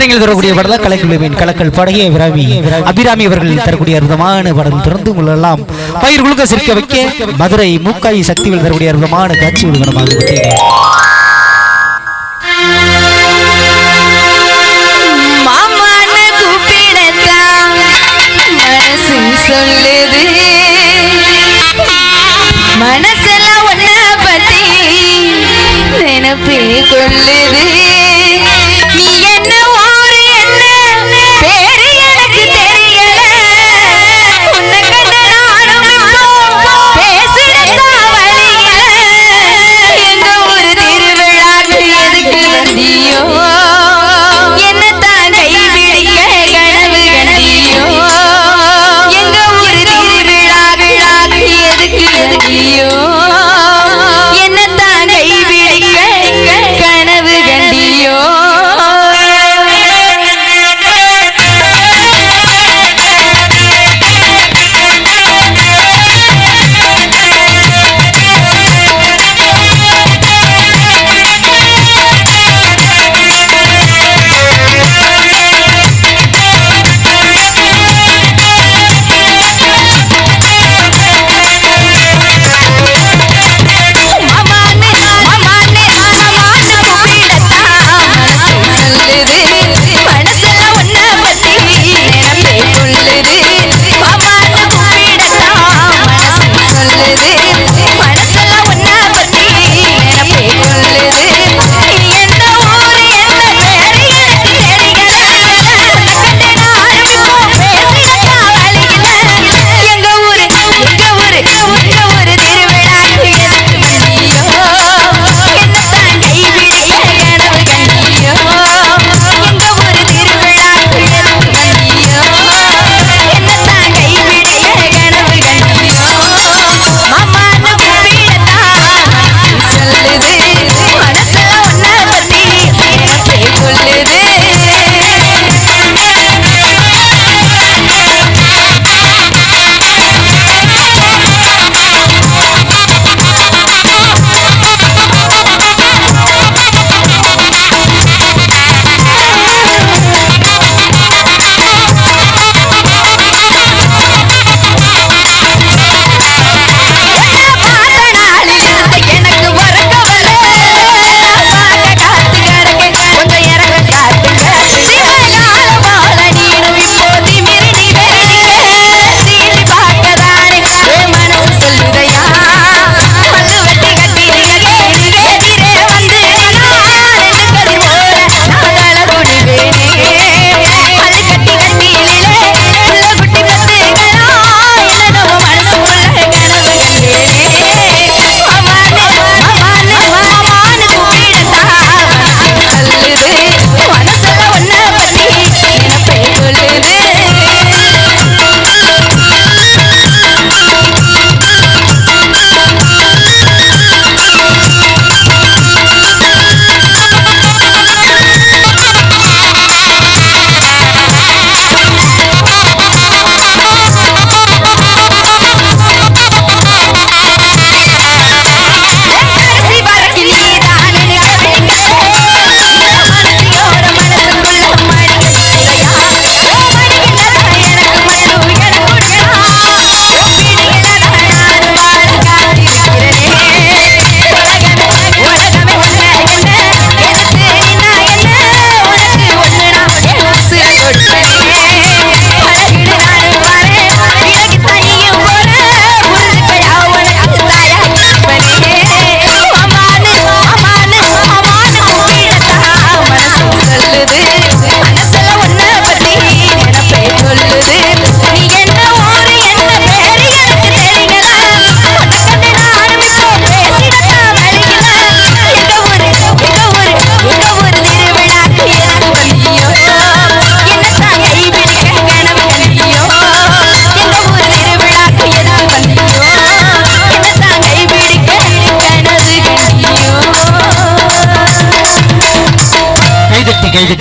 தரக்கூடிய படம் தான் கலக்கில் கலக்கல் படகே அபிராமி அபிராமி அவர்கள் தரக்கூடிய அற்புதமான படம் திறந்து கொள்ளலாம். பயிர் குழுக்க சிரிக்க வைக்க மதுரை மூக்காய் சக்திகள் தரக்கூடிய அற்புதமான காட்சி விளம்பரமாக மனசெல்லாம் ஒன்ன பத்தி நினைப்பே கொள்ளுது.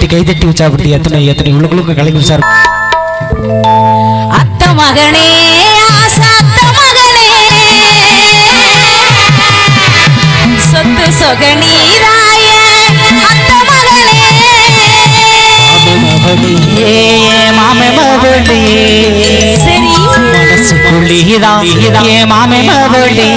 கைதட்டி கைதட்டி வச்சாப்பட்டு எத்தனை எத்தனை உள்ளுக்குள்ளுக்கு கலங்கி சார் அத்த மகனே அத்த மகனே. சொத்து சொகனீராய அத்த மகனே. மாமே மகளே சரி மனசு குளிதான் ஏ மாமே மகளே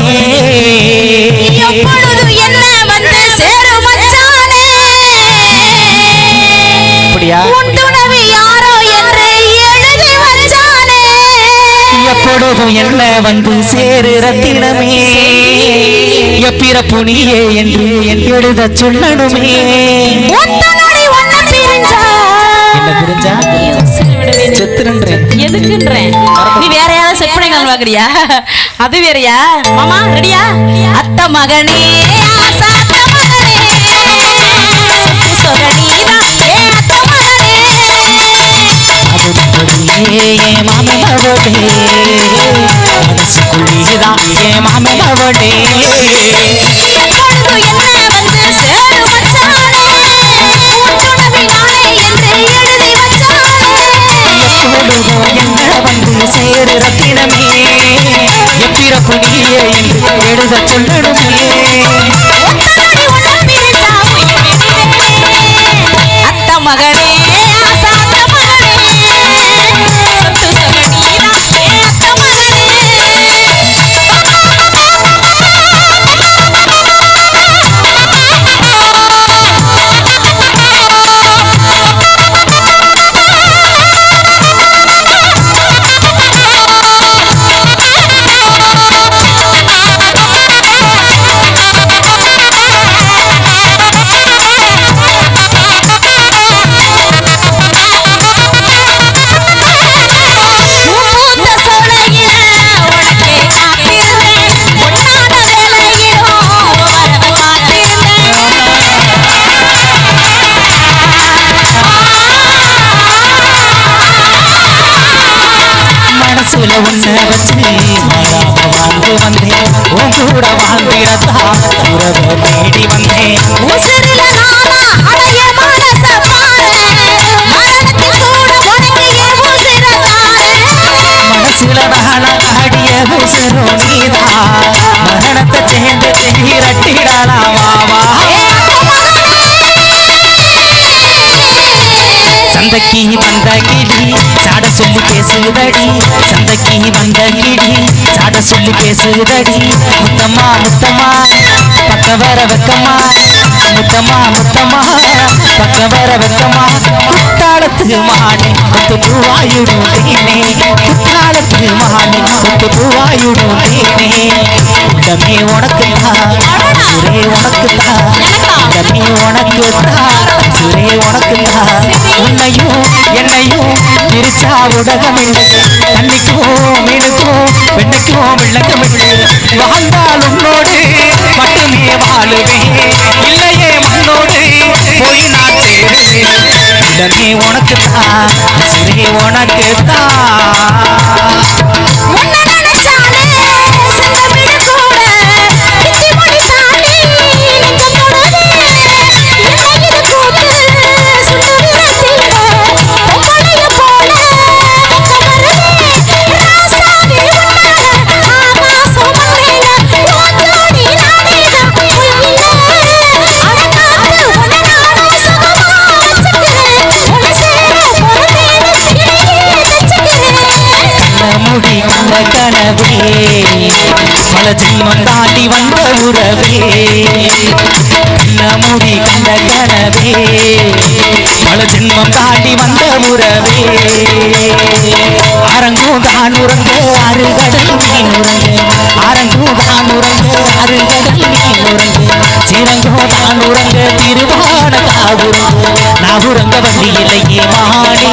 அப்படியா? உன் துணவி யாரோ என்று எழுதி வச்சானே எப்பொழுதும் என்ன வந்து சேரு ரத்தினமே? எப்பிறப்பு நீயே என்று என் எழுத சொல்லணுமே? புரிஞ்சா? நீ வேற யாராவது செட் அது வேறயா? மாமா ரெடியா? அத்த மகனே. மாமே மனசுல உன்ன வச்சு மாறாம வாழ்ந்து வந்தேன். உன் கூட வாழ்ந்திடத்தான் உறவை தேடி வந்தேன். உசிரில நானா அடைய மனச பாரு மரணத்தில் கூட உனக்கு ஏன் உசிர தாரேன் மனசுல நாள ஆடிய உசரோ நீதான் மரணத்தை சேர்ந்து தீரட்டிடலாம் வா. சந்தைக்கு வந்த கிளி சாட சொல்லி பேசுதடி. சந்தைக்கு வந்த கிளி சாட சொல்லி பேசுதடி. முத்தம்மா முத்தம்மா பக்க வர வெக்கம்மா. முத்தம்மா முத்தம்மா பக்க வர வெக்கம்மா. குத்தாளத்துக்கு மானே கொத்து பூவாயுடும் தேனே. குத்தாளத்துக்கு மானே கொத்து பூவாயுடும் தேனே. உடமே உனக்கு தான் ஒரே உனக்கு தான் பிரிச்சா உலகமில்லை தண்ணிக்கும் மீனுக்கும் விளக்கமில்லை வாழ்ந்தால் உன்னோடு மட்டுமே வாழுவேன் இல்லையே மண்ணோடு போய் நான் தேடுவேன் உடனே உனக்கு தான் சுரே உனக்கு பல ஜென்மம் தாண்டி வந்த உறவே. கண்ண கண்ட கனவே பல ஜென்மம் தாண்டி வந்த உறவே. அரங்கும் தான் உறங்க அருகடல் மீன் உறங்க. அரங்கும் தான் உறங்க அருகடல் மீன் உறங்க. சிறங்கும் தான் உறங்க திருவான காவுறங்க நான் உறங்க வண்டி இல்லையே மாடே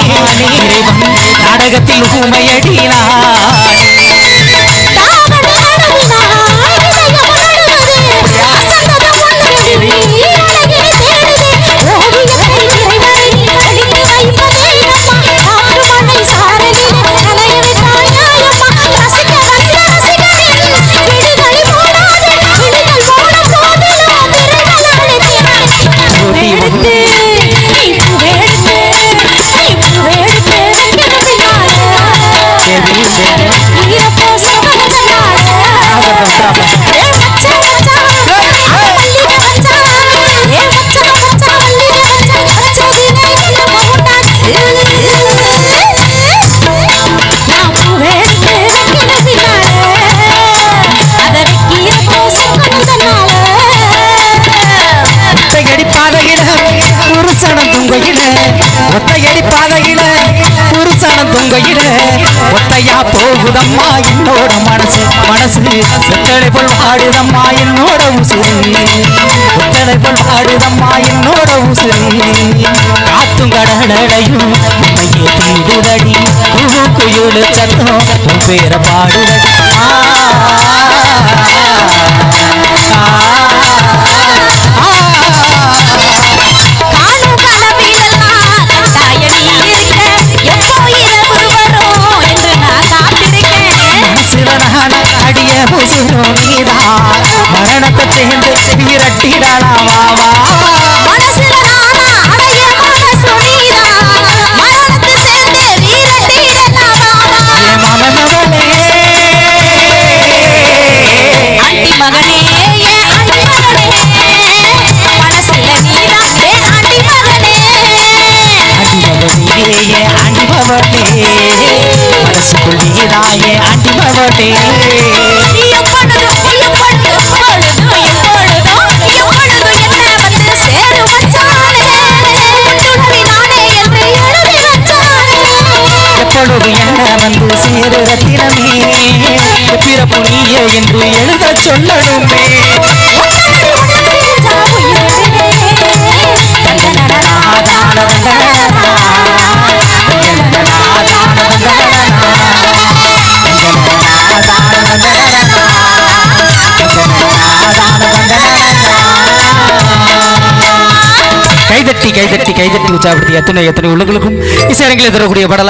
நாடகத்தில் ஊமையடி போகுதம்மா என்னோட மனசு மனசு. ஒத்தடை போல் வாடுதம்மா என்னோட உசுறு ஒத்தடை போல் வாடுதம்மா என்னோட உசுறு காத்தும் கடலையும் உண்மையே தீடுதடி குழு குயுளு சத்தம் பேர பாடுதடி. அடிமவளே மனசுக்குள் நீதாயே அடிமவளே கைதட்டி கைதட்டி கைதட்டி உற்சாகப்படுத்தி எத்தனை எத்தனை உள்ளங்களுக்கும் இசையரங்கில் தரக்கூடிய படலா